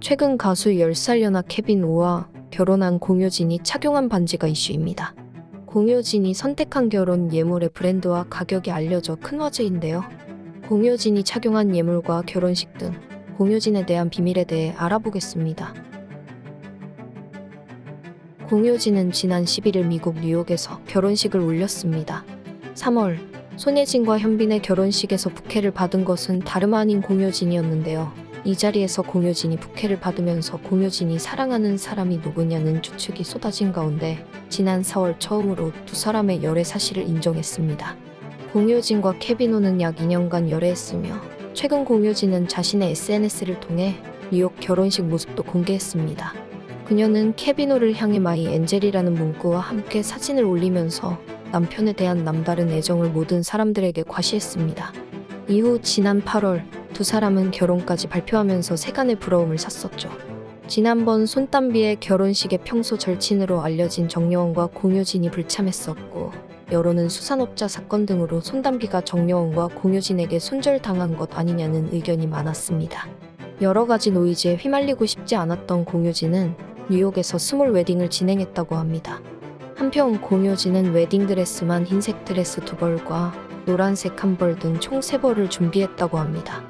최근 가수 10살 연하 케빈 오와 결혼한 공효진이 착용한 반지가 이슈입니다. 공효진이 선택한 결혼 예물의 브랜드와 가격이 알려져 큰 화제인데요. 공효진이 착용한 예물과 결혼식 등 공효진에 대한 비밀에 대해 알아보겠습니다. 공효진은 지난 11일 미국 뉴욕에서 결혼식을 올렸습니다. 3월 손예진과 현빈의 결혼식에서 부케를 받은 것은 다름 아닌 공효진이었는데요. 이 자리에서 공효진이 부케를 받으면서 공효진이 사랑하는 사람이 누구냐는 추측이 쏟아진 가운데 지난 4월 처음으로 두 사람의 열애 사실을 인정했습니다. 공효진과 케비노는 약 2년간 열애했으며 최근 공효진은 자신의 SNS를 통해 뉴욕 결혼식 모습도 공개했습니다. 그녀는 케비노를 향해 마이 엔젤이라는 문구와 함께 사진을 올리면서 남편에 대한 남다른 애정을 모든 사람들에게 과시했습니다. 이후 지난 8월 두 사람은 결혼까지 발표하면서 세간의 부러움을 샀었죠. 지난번 손담비의 결혼식의 평소 절친으로 알려진 정여원과 공효진이 불참했었고 여론은 수산업자 사건 등으로 손담비가 정여원과 공효진에게 손절당한 것 아니냐는 의견이 많았습니다. 여러 가지 노이즈에 휘말리고 싶지 않았던 공효진은 뉴욕에서 스몰 웨딩을 진행했다고 합니다. 한편 공효진은 웨딩 드레스만 흰색 드레스 두 벌과 노란색 한 벌 등 총 세 벌을 준비했다고 합니다.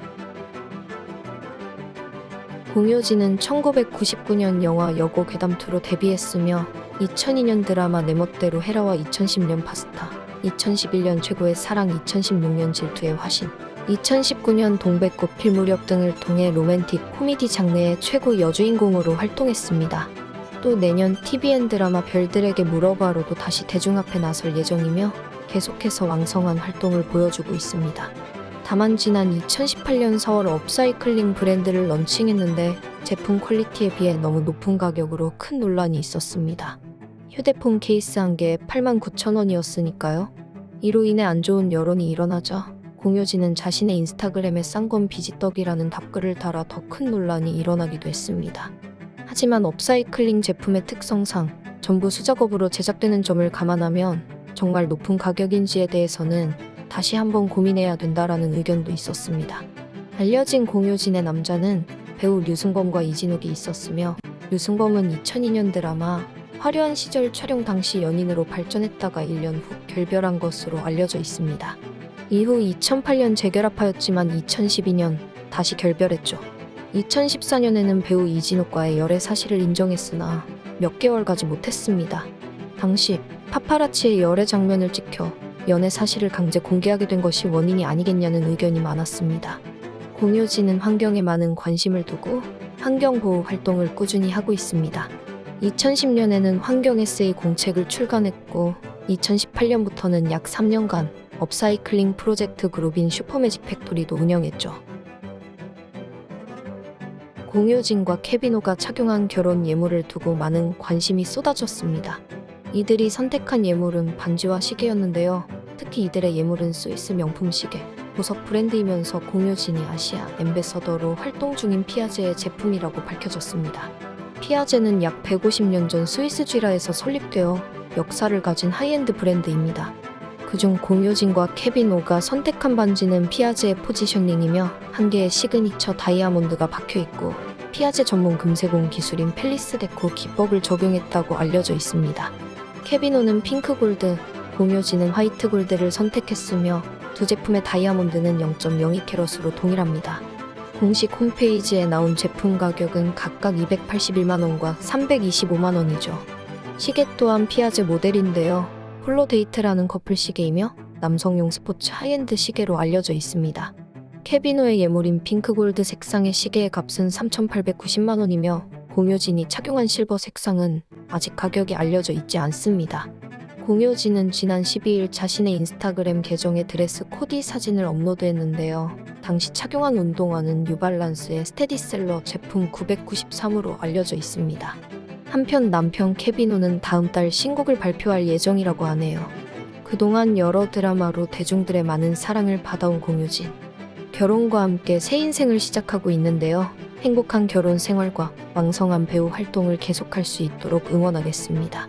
공효진은 1999년 영화 여고 괴담투로 데뷔했으며 2002년 드라마 내 멋대로 헤라와 2010년 파스타, 2011년 최고의 사랑, 2016년 질투의 화신, 2019년 동백꽃 필 무렵 등을 통해 로맨틱 코미디 장르의 최고 여주인공으로 활동했습니다. 또 내년 TVN 드라마 별들에게 물어봐로도 다시 대중 앞에 나설 예정이며 계속해서 왕성한 활동을 보여주고 있습니다. 다만 지난 2018년 4월 업사이클링 브랜드를 런칭했는데 제품 퀄리티에 비해 너무 높은 가격으로 큰 논란이 있었습니다. 휴대폰 케이스 한 개에 89,000원이었으니까요. 이로 인해 안 좋은 여론이 일어나자 공효진은 자신의 인스타그램에 싼 건 비지떡이라는 답글을 달아 더 큰 논란이 일어나기도 했습니다. 하지만 업사이클링 제품의 특성상 전부 수작업으로 제작되는 점을 감안하면 정말 높은 가격인지에 대해서는 다시 한번 고민해야 된다라는 의견도 있었습니다. 알려진 공효진의 남자는 배우 류승범과 이진욱이 있었으며 류승범은 2002년 드라마 화려한 시절 촬영 당시 연인으로 발전했다가 1년 후 결별한 것으로 알려져 있습니다. 이후 2008년 재결합하였지만 2012년 다시 결별했죠. 2014년에는 배우 이진욱과의 열애 사실을 인정했으나 몇 개월 가지 못했습니다. 당시 파파라치의 열애 장면을 찍혀 연애 사실을 강제 공개하게 된 것이 원인이 아니겠냐는 의견이 많았습니다. 공효진은 환경에 많은 관심을 두고 환경보호 활동을 꾸준히 하고 있습니다. 2010년에는 환경 에세이 공책을 출간했고 2018년부터는 약 3년간 업사이클링 프로젝트 그룹인 슈퍼매직 팩토리도 운영했죠. 공효진과 케비노가 착용한 결혼 예물을 두고 많은 관심이 쏟아졌습니다. 이들이 선택한 예물은 반지와 시계였는데요. 특히 이들의 예물은 스위스 명품 시계, 보석 브랜드이면서 공효진이 아시아 엠베서더로 활동 중인 피아제의 제품이라고 밝혀졌습니다. 피아제는 약 150년 전 스위스 쥐라에서 설립되어 역사를 가진 하이엔드 브랜드입니다. 그중 공효진과 케비노가 선택한 반지는 피아제의 포지셔닝이며 한 개의 시그니처 다이아몬드가 박혀 있고 피아제 전문 금세공 기술인 펠리스 데코 기법을 적용했다고 알려져 있습니다. 케비노는 핑크 골드, 공효진은 화이트 골드를 선택했으며 두 제품의 다이아몬드는 0.02캐럿으로 동일합니다. 공식 홈페이지에 나온 제품 가격은 각각 281만 원과 325만 원이죠. 시계 또한 피아제 모델인데요. 홀로데이트라는 커플 시계이며 남성용 스포츠 하이엔드 시계로 알려져 있습니다. 케비노의 예물인 핑크골드 색상의 시계의 값은 3,890만 원이며 공효진이 착용한 실버 색상은 아직 가격이 알려져 있지 않습니다. 공효진은 지난 12일 자신의 인스타그램 계정에 드레스 코디 사진을 업로드했는데요. 당시 착용한 운동화는 뉴발란스의 스테디셀러 제품 993으로 알려져 있습니다. 한편 남편 케비노는 다음 달 신곡을 발표할 예정이라고 하네요. 그동안 여러 드라마로 대중들의 많은 사랑을 받아온 공효진. 결혼과 함께 새 인생을 시작하고 있는데요. 행복한 결혼 생활과 왕성한 배우 활동을 계속할 수 있도록 응원하겠습니다.